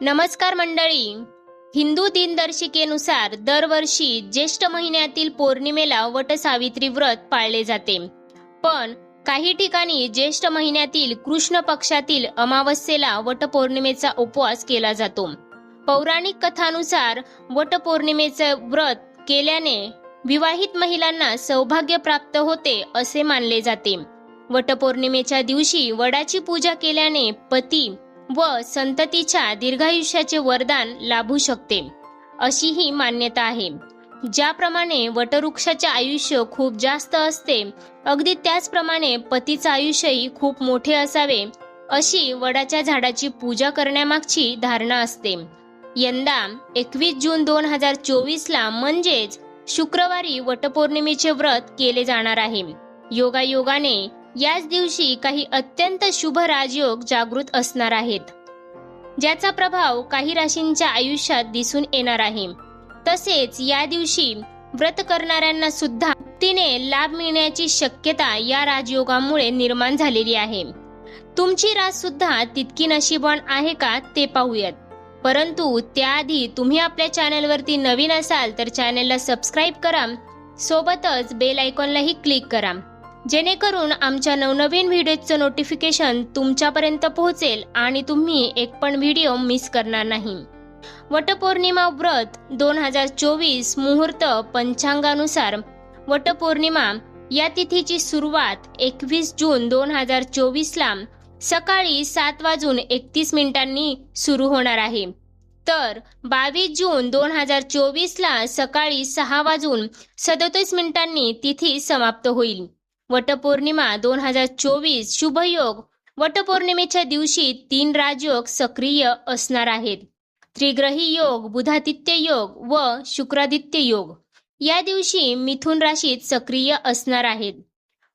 नमस्कार मंडळी. हिंदू दिनदर्शिकेनुसार दरवर्षी ज्येष्ठ महिन्यातील पौर्णिमेला वटसावित्री व्रत पाळले जाते. पण काही ठिकाणी ज्येष्ठ महिन्यातील कृष्ण पक्षातील अमावस्येला वटपौर्णिमेचा उपवास केला जातो. पौराणिक कथानुसार वटपौर्णिमेचे व्रत केल्याने विवाहित महिलांना सौभाग्य प्राप्त होते असे मानले जाते. वटपौर्णिमेच्या दिवशी वडाची पूजा केल्याने पती व संततीच्या दीर्घायुष्याचे वरदान लाभू शकते. अशी ही मान्यता आहे. ज्याप्रमाणे वटवृक्षाचे आयुष्य खूप जास्त असते अगदी त्याचप्रमाणे पतीचं आयुष्यही खूप मोठे असावे अशी वडाच्या झाडाची पूजा करण्यामागची धारणा असते. यंदा एकवीस जून दोन हजार चोवीसला म्हणजेच शुक्रवारी वटपौर्णिमेचे व्रत केले जाणार आहे. योगायोगाने याच दिवशी काही अत्यंत शुभ राजयोग जागृत असणार आहेत. ज्याचा प्रभाव काही राशींच्या आयुष्यात दिसून येणार आहे. तसेच या दिवशी व्रत करणाऱ्यांना सुद्धा तिने लाभ मिळण्याची शक्यता या राजयोगामुळे निर्माण झालेली आहे. तुमची रास सुद्धा तितकी नशीबवान आहे का ते पाहूयात. परंतु त्याआधी तुम्ही आपल्या चॅनलवरती नवीन असाल तर चॅनलला सबस्क्राईब करा. सोबतच बेल आयकॉनलाही क्लिक करा. जेणेकरून आमच्या नवनवीन व्हिडिओचं नोटिफिकेशन तुमच्यापर्यंत पोहोचेल आणि तुम्ही एक पण व्हिडिओ मिस करणार नाही. वटपौर्णिमा व्रत दोन हजार चोवीस मुहूर्त पंचांगानुसार. वटपौर्णिमा या तिथीची सुरुवात एकवीस जून दोन हजार चोवीसला सकाळी सात वाजून एकतीस मिनिटांनी सुरू होणार आहे. तर बावीस जून दोन हजार चोवीसला सकाळी सहा वाजून सदोतीस मिनिटांनी तिथी समाप्त होईल. वटपौर्णिमा दोन हजार चोवीस शुभयोग. वटपौर्णिमेच्या दिवशी तीन राजयोग सक्रिय असणार आहेत. त्रिग्रही योग बुधादित्य योग व शुक्रादित्य योग. या दिवशी मिथुन राशीत सक्रिय असणार आहेत.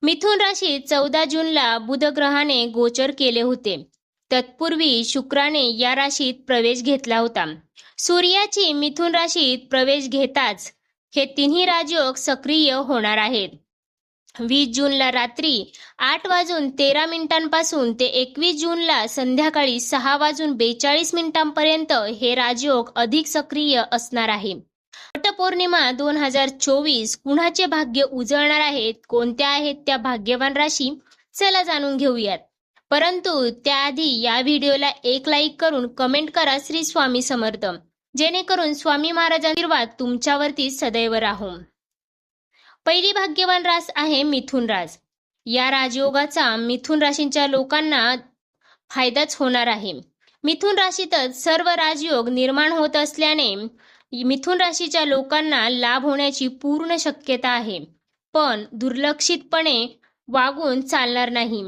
मिथुन राशीत चौदा जूनला बुध ग्रहाने गोचर केले होते. तत्पूर्वी शुक्राने या राशीत प्रवेश घेतला होता. सूर्याची मिथुन राशीत प्रवेश घेताच हे तिन्ही राजयोग सक्रिय होणार आहेत. वीस जूनला रात्री आठ वाजून तेरा मिनिटांपासून ते एकवीस जूनला संध्याकाळी सहा वाजून बेचाळीस मिनिटांपर्यंत हे राजयोग अधिक सक्रिय असणार आहे. वटपौर्णिमा दोन हजार चोवीस कुणाचे भाग्य उजळणार आहेत कोणत्या आहेत त्या भाग्यवान राशी चला जाणून घेऊयात. परंतु त्याआधी या व्हिडिओला एक लाईक करून कमेंट करा श्री स्वामी समर्थ. जेणेकरून स्वामी महाराजांशीर्वाद तुमच्यावरती सदैव राहू. पहिली भाग्यवान रास आहे मिथुन रास. या राजयोगाचा मिथुन राशींच्या लोकांना फायदाच होणार आहे. मिथुन राशीतच सर्व राजयोग निर्माण होत असल्याने मिथुन राशीच्या लोकांना लाभ होण्याची पूर्ण शक्यता आहे. पण दुर्लक्षितपणे वागून चालणार नाही.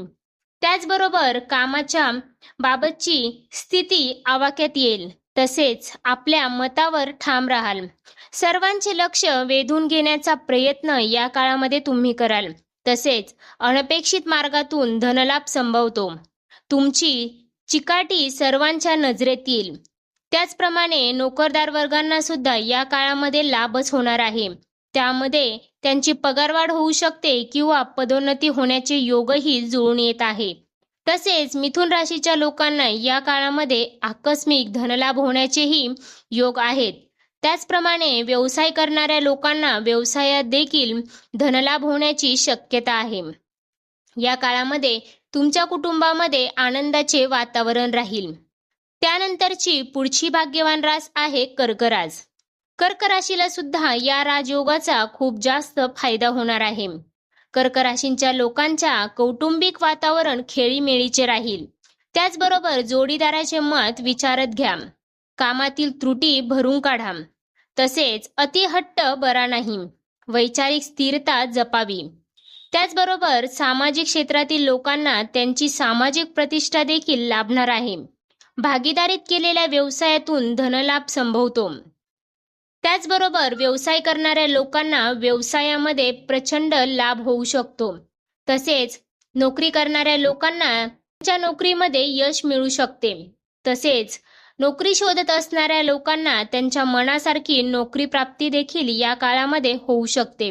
त्याचबरोबर कामाच्या बाबतची स्थिती आवाक्यात येईल. तसेच आपल्या मतावर ठाम राहाल. सर्वांचे लक्ष वेधून घेण्याचा प्रयत्न या काळामध्ये तुम्ही कराल. तसेच अनपेक्षित मार्गातून धनलाभ संभवतो. तुमची चिकाटी सर्वांच्या नजरेत येईल. त्याचप्रमाणे नोकरदार वर्गांना सुद्धा या काळामध्ये लाभच होणार आहे. त्यामध्ये त्यांची पगारवाढ होऊ शकते किंवा पदोन्नती होण्याचे योगही जुळून येत आहे. तसेच मिथुन राशीच्या लोकांना या काळामध्ये आकस्मिक धनलाभ होण्याचेही योग आहेत. त्याचप्रमाणे व्यवसाय करणाऱ्या लोकांना व्यवसायात देखील धनलाभ होण्याची शक्यता आहे. या काळामध्ये तुमच्या कुटुंबामध्ये आनंदाचे वातावरण राहील. त्यानंतरची पुढची भाग्यवान रास आहे कर्कराज. कर्क राशीला सुद्धा या राजयोगाचा खूप जास्त फायदा होणार आहे. कर्कराशींच्या लोकांच्या कौटुंबिक वातावरण खेळीमेळीचे राहील. त्याचबरोबर जोडीदाराचे मत विचारत घ्या. कामातील त्रुटी भरून काढा. तसेच अतिहट्ट बरा नाही. वैचारिक स्थिरता जपावी. त्याचबरोबर सामाजिक क्षेत्रातील लोकांना त्यांची सामाजिक प्रतिष्ठा देखील लाभणार आहे. भागीदारीत केलेल्या व्यवसायातून धनलाभ संभवतो. त्याचबरोबर व्यवसाय करणाऱ्या लोकांना व्यवसायामध्ये प्रचंड लाभ होऊ शकतो. तसेच नोकरी करणाऱ्या लोकांना त्यांच्या नोकरीमध्ये यश मिळू शकते. तसेच नोकरी शोधत असणाऱ्या लोकांना त्यांच्या मनासारखी नोकरी प्राप्ती देखील या काळामध्ये होऊ शकते.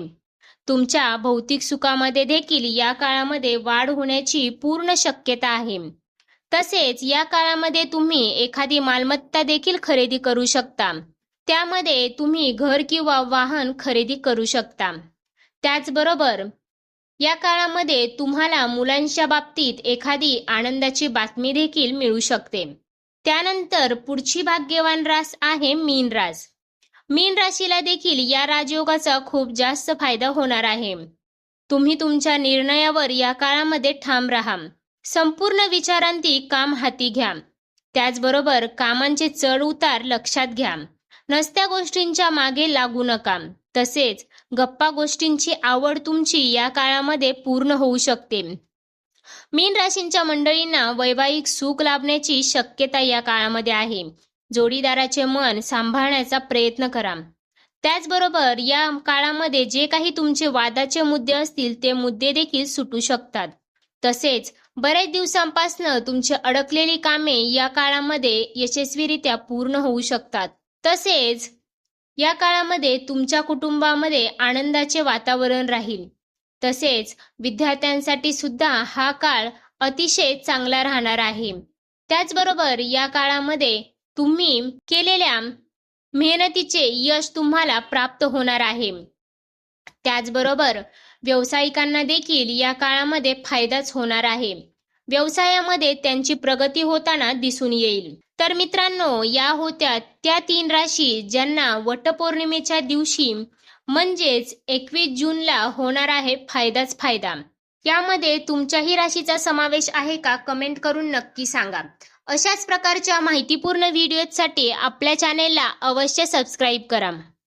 तुमच्या भौतिक सुखामध्ये देखील या काळामध्ये वाढ होण्याची पूर्ण शक्यता आहे. तसेच या काळामध्ये तुम्ही एखादी मालमत्ता देखील खरेदी करू शकता. त्यामध्ये तुम्ही घर किंवा वाहन खरेदी करू शकता. त्याचबरोबर या काळामध्ये तुम्हाला मुलांच्या बाबतीत एखादी आनंदाची बातमी देखील मिळू शकते. त्यानंतर पुढची भाग्यवान रास आहे मीन रास. मीन राशीला देखील या राजयोगाचा खूप जास्त फायदा होणार आहे. तुम्ही तुमच्या निर्णयावर या काळामध्ये ठाम राहा. संपूर्ण विचारांती काम हाती घ्या. त्याचबरोबर कामांचे चढ उतार लक्षात घ्या. नसत्या गोष्टींच्या मागे लागू नका. तसेच गप्पा गोष्टींची आवड तुमची या काळामध्ये पूर्ण होऊ शकते. मीन राशींच्या मंडळींना वैवाहिक सुख लाभण्याची शक्यता या काळामध्ये आहे. जोडीदाराचे मन सांभाळण्याचा प्रयत्न करा. त्याचबरोबर या काळामध्ये जे काही तुमचे वादाचे मुद्दे असतील ते मुद्दे देखील सुटू शकतात. तसेच बरेच दिवसांपासून तुमची अडकलेली कामे या काळामध्ये यशस्वीरित्या पूर्ण होऊ शकतात. तसेच या काळामध्ये तुमच्या कुटुंबामध्ये आनंदाचे वातावरण राहील. तसेच विद्यार्थ्यांसाठी सुद्धा हा काळ अतिशय चांगला राहणार आहे. त्याचबरोबर या काळामध्ये तुम्ही केलेल्या मेहनतीचे यश तुम्हाला प्राप्त होणार आहे. त्याचबरोबर व्यावसायिकांना देखील या काळामध्ये फायदाच होणार आहे. व्यवसायामध्ये त्यांची प्रगती होताना दिसून येईल. तर मित्रांनो या होत्या त्या तीन राशी ज्यांना वटपौर्णिमेच्या दिवशी म्हणजेच एकवीस जूनला होणार आहे फायदाच फायदा. यामध्ये तुमच्याही राशीचा समावेश आहे का कमेंट करून नक्की सांगा. अशाच प्रकारच्या माहितीपूर्ण व्हिडिओसाठी आपल्या चॅनेलला अवश्य सबस्क्राईब करा.